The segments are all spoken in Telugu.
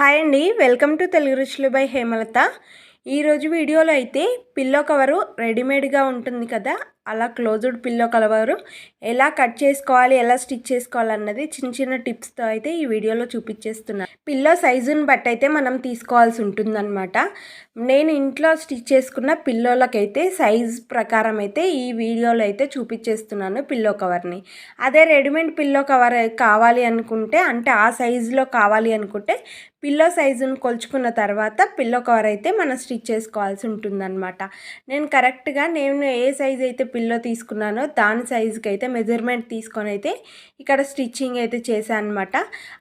హాయ్ అండి. వెల్కమ్ టు తెలుగు రుచులు బై హేమలత. ఈరోజు వీడియోలో అయితే పిల్లో కవరు రెడీమేడ్గా ఉంటుంది కదా అలా క్లోజ్డ్ పిల్లో కలవరు. ఎలా కట్ చేసుకోవాలి ఎలా స్టిచ్ చేసుకోవాలి అన్నది చిన్న చిన్న టిప్స్తో అయితే ఈ వీడియోలో చూపించేస్తున్నాను పిల్లో సైజుని బట్టి అయితే మనం తీసుకోవాల్సి ఉంటుందన్నమాట. నేను ఇంట్లో స్టిచ్ చేసుకున్న పిల్లోలకైతే సైజ్ ప్రకారం అయితే ఈ వీడియోలో అయితే చూపించేస్తున్నాను పిల్లో కవర్ని. అదే రెడీమేడ్ పిల్లో కవర్ కావాలి అనుకుంటే అంటే ఆ సైజులో కావాలి అనుకుంటే పిల్లో సైజును కొలుచుకున్న తర్వాత పిల్లో కవర్ అయితే మనం స్టిచ్ చేసుకోవాల్సి ఉంటుందన్నమాట. నేను కరెక్ట్గా నేను ఏ సైజ్ అయితే పిల్లో తీసుకున్నానో దాని సైజుకి అయితే మెజర్మెంట్ తీసుకొని అయితే ఇక్కడ స్టిచ్చింగ్ అయితే చేశాను అనమాట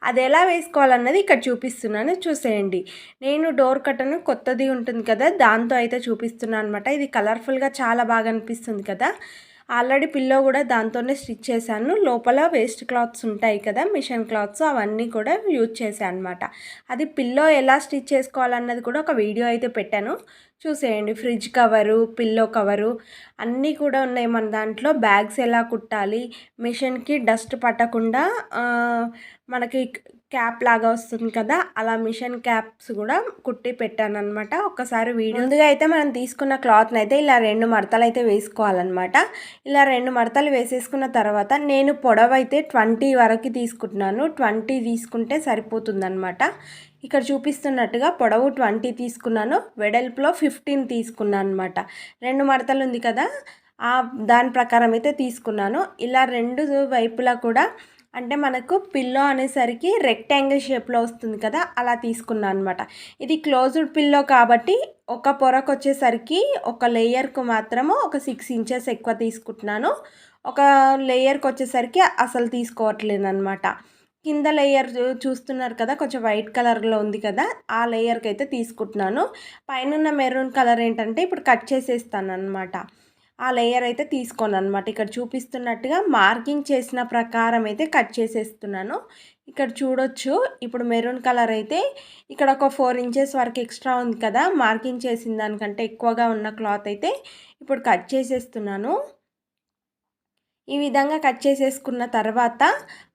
అది ఎలా వేసుకోవాలన్నది ఇక్కడ చూపిస్తున్నాను. చూసేయండి. నేను డోర్ కట్టను కొత్తది ఉంటుంది కదా దాంతో అయితే చూపిస్తున్నాను అనమాట ఇది కలర్ఫుల్గా చాలా బాగా అనిపిస్తుంది కదా. ఆల్రెడీ పిల్లో కూడా దాంతోనే స్టిచ్ చేశాను. లోపల వేస్ట్ క్లాత్స్ ఉంటాయి కదా మిషన్ క్లాత్స్ అవన్నీ కూడా యూజ్ చేశాను అనమాట అది పిల్లో ఎలా స్టిచ్ చేసుకోవాలన్నది కూడా ఒక వీడియో అయితే పెట్టాను. చూసేయండి. ఫ్రిడ్జ్ కవరు పిల్లో కవరు అన్నీ కూడా ఉన్నాయి మన దాంట్లో. బ్యాగ్స్ ఎలా కుట్టాలి మిషన్కి డస్ట్ పట్టకుండా మనకి క్యాప్ లాగా వస్తుంది కదా అలా మిషన్ క్యాప్స్ కూడా కుట్టి పెట్టాను అనమాట ఒకసారి వీడియో ముందుగా అయితే మనం తీసుకున్న క్లాత్ని అయితే ఇలా రెండు మడతలు అయితే వేసుకోవాలన్నమాట. ఇలా రెండు మడతలు వేసేసుకున్న తర్వాత నేను పొడవు అయితే ట్వంటీ వరకు తీసుకుంటున్నాను. ట్వంటీ తీసుకుంటే సరిపోతుందన్నమాట. ఇక్కడ చూపిస్తున్నట్టుగా పొడవు ట్వంటీ తీసుకున్నాను. వెడల్పులో ఫిఫ్టీన్ తీసుకున్నాను అనమాట రెండు మడతలు ఉంది కదా దాని ప్రకారం అయితే తీసుకున్నాను. ఇలా రెండు వైపులా కూడా అంటే మనకు పిల్లో అనేసరికి రెక్టాంగిల్ షేప్లో వస్తుంది కదా అలా తీసుకున్నాను అనమాట ఇది క్లోజ్డ్ పిల్లో కాబట్టి ఒక పొరకు వచ్చేసరికి ఒక లేయర్కు మాత్రము ఒక సిక్స్ ఇంచెస్ ఎక్కువ తీసుకుంటున్నాను. ఒక లేయర్కి వచ్చేసరికి అసలు తీసుకోవట్లేదు అనమాట కింద లేయర్ చూస్తున్నారు కదా కొంచెం వైట్ కలర్లో ఉంది కదా ఆ లేయర్కి అయితే తీసుకుంటున్నాను. పైన మెరూన్ కలర్ ఏంటంటే ఇప్పుడు కట్ చేసేస్తాను అనమాట ఆ లేయర్ అయితే తీసుకోను అనమాట ఇక్కడ చూపిస్తున్నట్టుగా మార్కింగ్ చేసిన ప్రకారం అయితే కట్ చేసేస్తున్నాను. ఇక్కడ చూడొచ్చు. ఇప్పుడు మెరూన్ కలర్ అయితే ఇక్కడ ఒక ఫోర్ ఇంచెస్ వరకు ఎక్స్ట్రా ఉంది కదా. మార్కింగ్ చేసిన దానికంటే ఎక్కువగా ఉన్న క్లాత్ అయితే ఇప్పుడు కట్ చేసేస్తున్నాను. ఈ విధంగా కట్ చేసేసుకున్న తర్వాత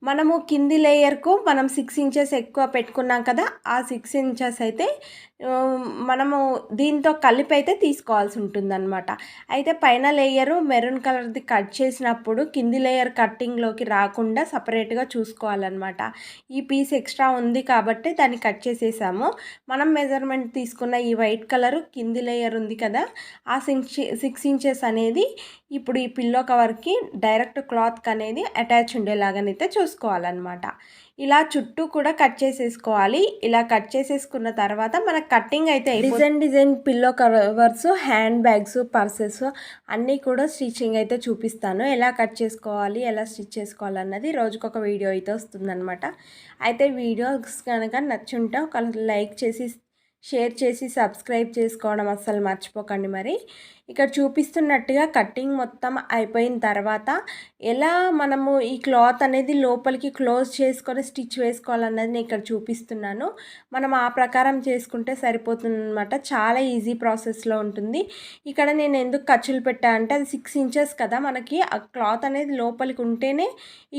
మనము కింది లేయర్కు మనం సిక్స్ ఇంచెస్ ఎక్కువ పెట్టుకున్నాం కదా ఆ సిక్స్ ఇంచెస్ అయితే మనము దీంతో కలిపి అయితే తీసుకోవాల్సి ఉంటుందన్నమాట. అయితే పైన లేయరు మెరూన్ కలర్ది కట్ చేసినప్పుడు కింది లేయర్ కట్టింగ్లోకి రాకుండా సపరేట్గా చూసుకోవాలన్నమాట. ఈ పీస్ ఎక్స్ట్రా ఉంది కాబట్టి దాన్ని కట్ చేసేసాము. మనం మెజర్మెంట్ తీసుకున్న ఈ వైట్ కలరు కింది లేయర్ ఉంది కదా ఆ సిక్స్ సిక్స్ ఇంచెస్ అనేది ఇప్పుడు ఈ పిల్లో కవర్కి డైరెక్ట్ క్లాత్కి అనేది అటాచ్ ఉండేలాగానైతే చూసుకోవాలన్నమాట. ఇలా చుట్టూ కూడా కట్ చేసేసుకోవాలి. ఇలా కట్ చేసేసుకున్న తర్వాత మన కట్టింగ్ అయితే design design pillow covers hand bags purses అన్నీ కూడా స్టిచ్చింగ్ అయితే చూపిస్తాను. ఎలా కట్ చేసుకోవాలి ఎలా స్టిచ్ చేసుకోవాలి అన్నది రోజుకొక వీడియో అయితే వస్తుందన్నమాట. అయితే వీడియోస్ కనుక నచ్చుంటే ఒక లైక్ చేసి షేర్ చేసి సబ్స్క్రైబ్ చేసుకోవడం అస్సలు మర్చిపోకండి మరి. ఇక్కడ చూపిస్తున్నట్టుగా కట్టింగ్ మొత్తం అయిపోయిన తర్వాత ఎలా మనము ఈ క్లాత్ అనేది లోపలికి క్లోజ్ చేసుకొని స్టిచ్ వేసుకోవాలన్నది నేను ఇక్కడ చూపిస్తున్నాను. మనం ఆ ప్రకారం చేసుకుంటే సరిపోతుందన్నమాట. చాలా ఈజీ ప్రాసెస్లో ఉంటుంది. ఇక్కడ నేను ఎందుకు ఖర్చులు పెట్టా అంటే అది సిక్స్ ఇంచెస్ కదా మనకి. ఆ క్లాత్ అనేది లోపలికి ఉంటేనే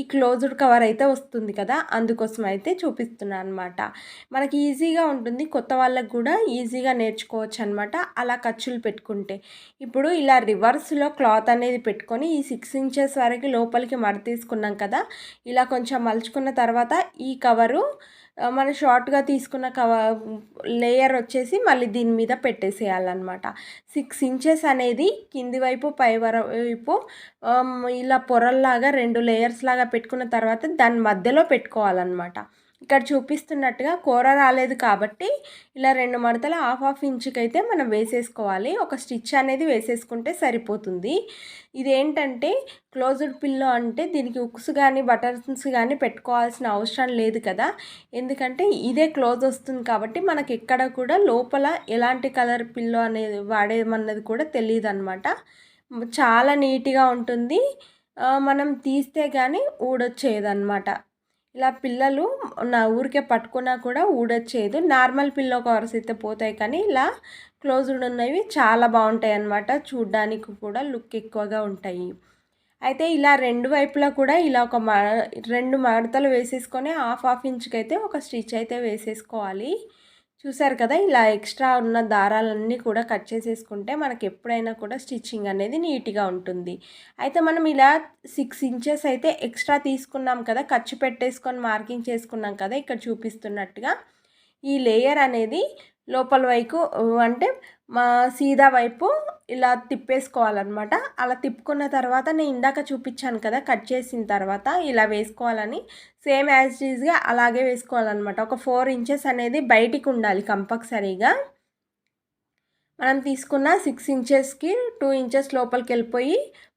ఈ క్లోజ్డ్ కవర్ అయితే వస్తుంది కదా. అందుకోసం అయితే చూపిస్తున్నాను అనమాట మనకి ఈజీగా ఉంటుంది. కొత్త వాళ్ళకు కూడా ఈజీగా నేర్చుకోవచ్చు అనమాట అలా ఖర్చులు పెట్టుకుంటే. ఇప్పుడు ఇలా రివర్స్లో క్లాత్ అనేది పెట్టుకొని ఈ సిక్స్ ఇంచెస్ వరకు లోపలికి మడ తీసుకున్నాం కదా ఇలా కొంచెం మలుచుకున్న తర్వాత ఈ కవరు మన షార్ట్గా తీసుకున్న కవర్ లేయర్ వచ్చేసి మళ్ళీ దీని మీద పెట్టేసేయాలన్నమాట. సిక్స్ ఇంచెస్ అనేది కింది వైపు పై వైపు ఇలా పొరల్లాగా రెండు లేయర్స్ లాగా పెట్టుకున్న తర్వాత దాని మధ్యలో పెట్టుకోవాలన్నమాట. ఇక్కడ చూపిస్తున్నట్టుగా కూర రాలేదు కాబట్టి ఇలా రెండు మడతలు హాఫ్ హాఫ్ ఇంచుకి అయితే మనం వేసేసుకోవాలి. ఒక స్టిచ్ అనేది వేసేసుకుంటే సరిపోతుంది. ఇదేంటంటే క్లోజ్డ్ పిల్లో అంటే దీనికి ఉక్స్ కానీ బటన్స్ కానీ పెట్టుకోవాల్సిన అవసరం లేదు కదా. ఎందుకంటే ఇదే క్లోజ్ వస్తుంది కాబట్టి మనకి ఎక్కడ కూడా లోపల ఎలాంటి కలర్ పిల్లో అనేది వాడేమన్నది కూడా తెలియదు అనమాట చాలా నీట్గా ఉంటుంది. మనం తీస్తే కానీ ఊడొచ్చేదన్నమాట. ఇలా పిల్లలు నా ఊరికే పట్టుకున్నా కూడా ఊడొచ్చేది నార్మల్ పిల్లో కవర్స్ అయితే పోతాయి కానీ ఇలా క్లోజ్డ్ ఉన్నవి చాలా బాగుంటాయి అన్నమాట. చూడ్డానికి కూడా లుక్ ఎక్కువగా ఉంటాయి. అయితే ఇలా రెండు వైపులా కూడా ఇలా ఒక మ రెండు మడతలు వేసేసుకొని హాఫ్ హాఫ్ ఇంచ్కి అయితే ఒక స్టిచ్ అయితే వేసేసుకోవాలి. చూసారు కదా ఇలా ఎక్స్ట్రా ఉన్న దారాలన్నీ కూడా కట్ చేసేసుకుంటే మనకి ఎప్పుడైనా కూడా స్టిచ్చింగ్ అనేది నీట్గా ఉంటుంది. అయితే మనం ఇలా సిక్స్ ఇంచెస్ అయితే ఎక్స్ట్రా తీసుకున్నాం కదా ఖర్చు పెట్టేసుకొని మార్కింగ్ చేసుకున్నాం కదా ఇక్కడ చూపిస్తున్నట్టుగా ఈ లేయర్ అనేది లోపల వైపు అంటే మా సీదా వైపు ఇలా తిప్పేసుకోవాలన్నమాట. అలా తిప్పుకున్న తర్వాత నేను ఇందాక చూపించాను కదా కట్ చేసిన తర్వాత ఇలా వేసుకోవాలని. సేమ్ యాజ్ ఈజ్గా అలాగే వేసుకోవాలన్నమాట. ఒక ఫోర్ ఇంచెస్ అనేది బయటికి ఉండాలి కంపల్సరీగా. మనం తీసుకున్న సిక్స్ ఇంచెస్కి టూ ఇంచెస్ లోపలికి వెళ్ళిపోయి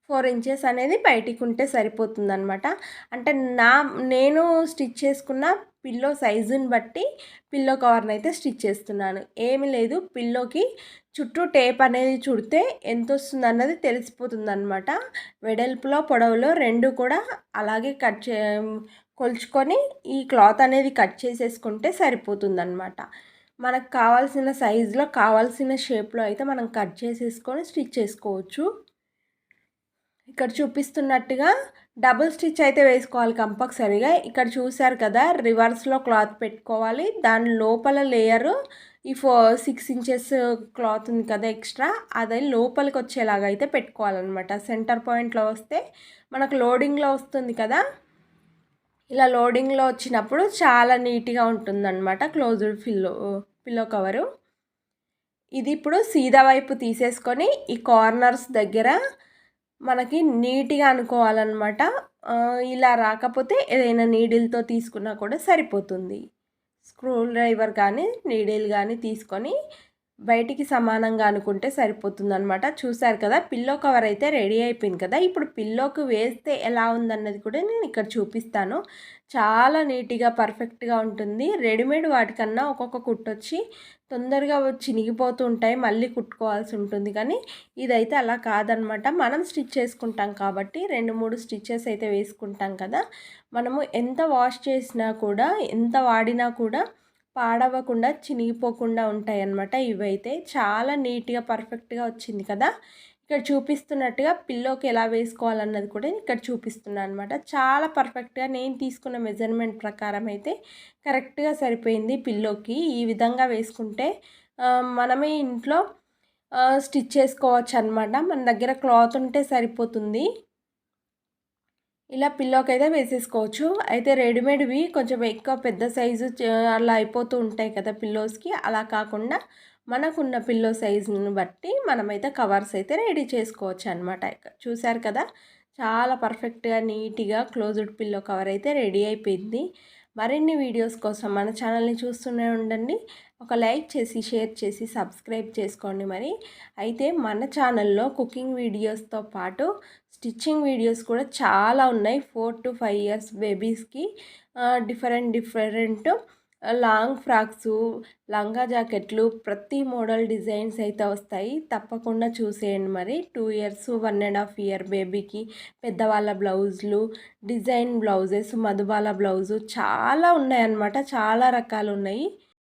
ఫోర్ ఇంచెస్ అనేది బయటికి ఉంటే సరిపోతుందనమాట అంటే నా నేను స్టిచ్ చేసుకున్న పిల్లో సైజుని బట్టి పిల్లో కవర్ని అయితే స్టిచ్ చేస్తున్నాను. ఏమి లేదు పిల్లోకి చుట్టూ టేప్ అనేది చుడితే ఎంత వస్తుంది అన్నది తెలిసిపోతుంది అనమాట వెడల్పులో పొడవులో రెండు కూడా అలాగే కట్ చే కొలుచుకొని ఈ క్లాత్ అనేది కట్ చేసేసుకుంటే సరిపోతుంది అనమాట మనకు కావాల్సిన సైజులో కావాల్సిన షేప్లో అయితే మనం కట్ చేసేసుకొని స్టిచ్ చేసుకోవచ్చు. ఇక్కడ చూపిస్తున్నట్టుగా డబుల్ స్టిచ్ అయితే వేసుకోవాలి కంపల్సరీగా ఇక్కడ చూసారు కదా రివర్స్లో క్లాత్ పెట్టుకోవాలి. దాని లోపల లేయరు ఈ ఫో సిక్స్ ఇంచెస్ క్లాత్ ఉంది కదా ఎక్స్ట్రా అది లోపలికి వచ్చేలాగా అయితే పెట్టుకోవాలన్నమాట. సెంటర్ పాయింట్లో వస్తే మనకు లోడింగ్లో వస్తుంది కదా. ఇలా లోడింగ్లో వచ్చినప్పుడు చాలా నీట్గా ఉంటుందన్నమాట క్లోజ్డ్ ఫిల్లో పిల్లో కవరు ఇది ఇప్పుడు సీదా వైపు తీసేసుకొని ఈ కార్నర్స్ దగ్గర మనకి నీట్గా అనుకోవాలన్నమాట. ఇలా రాకపోతే ఏదైనా నీడిల్తో తీసుకున్నా కూడా సరిపోతుంది. స్క్రూ డ్రైవర్ కానీ నీడిల్ కానీ తీసుకొని బయటికి సమానంగా అనుకుంటే సరిపోతుంది అనమాట చూసారు కదా పిల్లో కవర్ అయితే రెడీ అయిపోయింది కదా. ఇప్పుడు పిల్లోకి వేస్తే ఎలా ఉందన్నది కూడా నేను ఇక్కడ చూపిస్తాను. చాలా నీట్గా పర్ఫెక్ట్గా ఉంటుంది. రెడీమేడ్ వాటికన్నా ఒక్కొక్క కుట్టొచ్చి తొందరగా చినిగిపోతూ ఉంటాయి. మళ్ళీ కుట్టుకోవాల్సి ఉంటుంది. కానీ ఇదైతే అలా కాదనమాట మనం స్టిచ్ చేసుకుంటాం కాబట్టి రెండు మూడు స్టిచ్చెస్ అయితే వేసుకుంటాం కదా. మనము ఎంత వాష్ చేసినా కూడా ఎంత వాడినా కూడా పాడవకుండా చినిగిపోకుండా ఉంటాయి అన్నమాట ఇవైతే. చాలా నీట్గా పర్ఫెక్ట్గా వచ్చింది కదా. ఇక్కడ చూపిస్తున్నట్టుగా పిల్లోకి ఎలా వేసుకోవాలన్నది కూడా ఇక్కడ చూపిస్తున్నాను అనమాట చాలా పర్ఫెక్ట్గా నేను తీసుకున్న మెజర్మెంట్ ప్రకారం అయితే కరెక్ట్గా సరిపోయింది పిల్లోకి. ఈ విధంగా వేసుకుంటే మనమే ఇంట్లో స్టిచ్ చేసుకోవచ్చు అనమాట మన దగ్గర క్లాత్ ఉంటే సరిపోతుంది. ఇలా పిల్లోకి అయితే వేసేసుకోవచ్చు. అయితే రెడీమేడ్వి కొంచెం ఎక్కువ పెద్ద సైజు అలా అయిపోతూ ఉంటాయి కదా పిల్లోస్కి. అలా కాకుండా మనకున్న పిల్లో సైజుని బట్టి మనమైతే కవర్స్ అయితే రెడీ చేసుకోవచ్చు అనమాట చూశారు కదా? చాలా పర్ఫెక్ట్గా నీట్గా క్లోజ్డ్ పిల్లో కవర్ అయితే రెడీ అయిపోయింది. మరిన్ని వీడియోస్ కోసం మన ఛానల్ని చూస్తూనే ఉండండి. ఒక లైక్ చేసి షేర్ చేసి సబ్స్క్రైబ్ చేసుకోండి మరి. అయితే మన ఛానల్లో కుకింగ్ వీడియోస్తో పాటు స్టిచ్చింగ్ వీడియోస్ కూడా చాలా ఉన్నాయి. ఫోర్ టు ఫైవ్ ఇయర్స్ బేబీస్కి డిఫరెంట్ డిఫరెంట్ లాంగ్ ఫ్రాక్స్ లంగా జాకెట్లు ప్రతి మోడల్ డిజైన్స్ అయితే వస్తాయి. తప్పకుండా చూసేయండి మరి. Two years one and half year బేబీకి పెద్దవాళ్ళ బ్లౌజులు డిజైన్ బ్లౌజెస్ మధుబాల బ్లౌజు చాలా ఉన్నాయన్నమాట. చాలా రకాలు ఉన్నాయి.